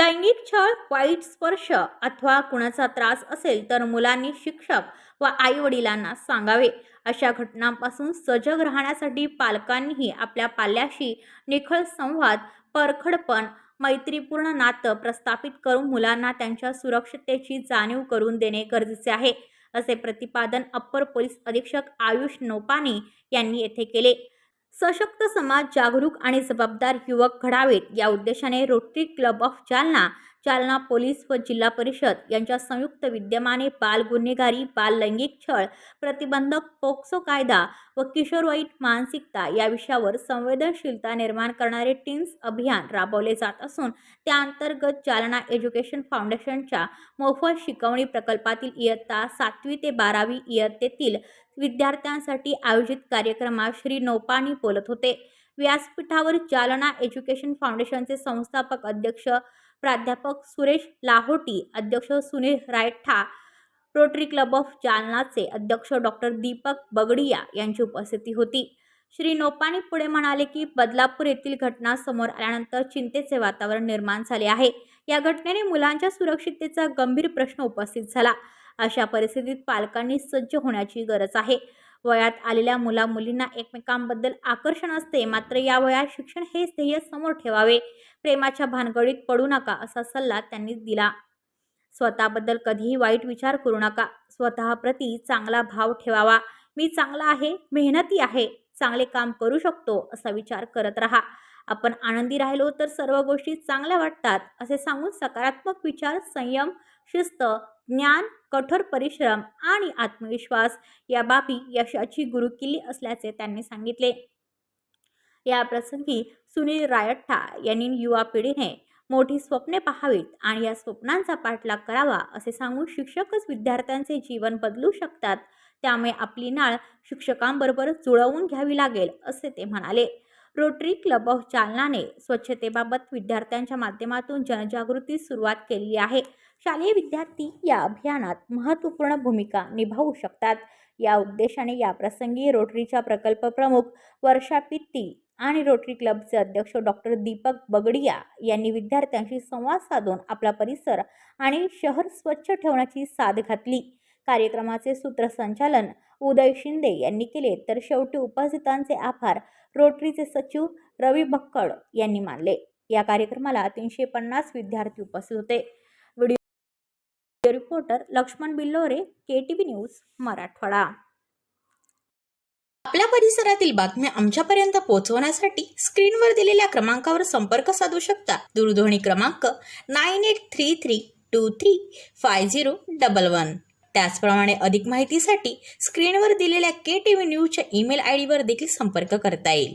लैंगिक छळ वाईट स्पर्श अथवा कुणाचा त्रास असेल तर मुलांनी शिक्षक व आईवडिलांना सांगावे. अशा घटनांपासून सजग राहण्यासाठी पालकांनीही आपल्या पाल्याशी निखळ संवाद परखडपण मैत्रीपूर्ण नातं प्रस्थापित करून मुलांना त्यांच्या सुरक्षिततेची जाणीव करून देणे गरजेचे आहे असे प्रतिपादन अप्पर पोलीस अधीक्षक आयुष नोपानी यांनी येथे केले. सशक्त समाज जागरूक आणि जबाबदार युवक घडावेत. या उद्देशाने rotary club of Jalna Jalna police व जिल्हा परिषद यांच्या संयुक्त विद्यमाने बाल गुन्हेगारी बाल लैंगिक छळ प्रतिबंधक पोक्सो कायदा व किशोरवयीन मानसिकता या विषयावर संवेदनशीलता निर्माण करणारे टीन्स अभियान राबवले जात असून त्याअंतर्गत जालना एज्युकेशन फाउंडेशनच्या मोफत शिकवणी प्रकल्पातील इयत्ता सातवी ते बारावी इयत्तेतील विद्यार्थ्यांसाठी आयोजित कार्यक्रमात श्री नोपानी बोलत होते. व्यासपीठावर जालना एज्युकेशन फाउंडेशनचे संस्थापक अध्यक्ष प्राध्यापक सुरेश लाहोटी अध्यक्ष Sunil Raytha rotary club of जालनाचे अध्यक्ष डॉक्टर दीपक बगडिया यांची उपस्थिती होती. श्री नोपानी पुढे म्हणाले की बदलापूर येथील घटना समोर आल्यानंतर चिंतेचे वातावरण निर्माण झाले आहे. या घटनेने मुलांच्या सुरक्षिततेचा गंभीर प्रश्न उपस्थित झाला. अशा परिस्थितीत पालकांनी सज्ज होण्याची गरज आहे. वयात आलेल्या मुला मुलींना एकमेकांबद्दल आकर्षण असते. मात्र या वयात शिक्षण हे ध्येय समोर ठेवावे. प्रेमाच्या भानगडीत पडू नका असा सल्ला त्यांनी दिला. स्वतःबद्दल कधीही वाईट विचार करू नका. स्वतःप्रती चांगला भाव ठेवावा. मी चांगला आहे मेहनती आहे चांगले काम करू शकतो असा विचार करत राहा. आपण आनंदी राहिलो तर सर्व गोष्टी चांगल्या वाटतात असे सांगून सकारात्मक विचार संयम शिस्त ज्ञान कठोर परिश्रम आणि आत्मविश्वास या बाबी यशाची गुरुकिल्ली असल्याचे त्यांनी सांगितले. या प्रसंगी सुनील रायठ्ठा यांनी युवा पिढीने मोठी स्वप्ने पाहावीत आणि या स्वप्नांचा पाठलाग करावा असे सांगून शिक्षकच विद्यार्थ्यांचे जीवन बदलू शकतात. त्यामुळे आपली नाळ शिक्षकांबरोबर जुळवून घ्यावी लागेल असे ते म्हणाले. रोटरी क्लब ऑफ जालनाने स्वच्छतेबाबत विद्यार्थ्यांच्या माध्यमातून जनजागृती सुरुवात केली आहे. शालेय विद्यार्थी या अभियानात महत्त्वपूर्ण भूमिका निभावू शकतात. या उद्देशाने या प्रसंगी रोटरीच्या प्रकल्प प्रमुख वर्षा पित्ती आणि रोटरी क्लबचे अध्यक्ष डॉक्टर दीपक बगडिया यांनी विद्यार्थ्यांशी संवाद साधून आपला परिसर आणि शहर स्वच्छ ठेवण्याची साथ घातली. कार्यक्रमाचे सूत्रसंचालन उदय शिंदे यांनी केले तर शेवटी उपस्थितांचे आभार रोटरीचे सचिव रवी भक्कड यांनी मानले. या कार्यक्रमाला तीनशे पन्नास विद्यार्थी उपस्थित होते. Reporter Laxman Billore K T V news Marathwada. आपल्या परिसरातील बातम्या आमच्यापर्यंत पोहोचवण्यासाठी स्क्रीनवर दिलेल्या क्रमांकावर संपर्क साधू शकता. दूरध्वनी क्रमांक nine eight three three two three five zero double one. त्याचप्रमाणे अधिक माहितीसाठी स्क्रीनवर दिलेल्या के टी व्ही न्यूजच्या ईमेल आय डीवर देखील संपर्क करता येईल.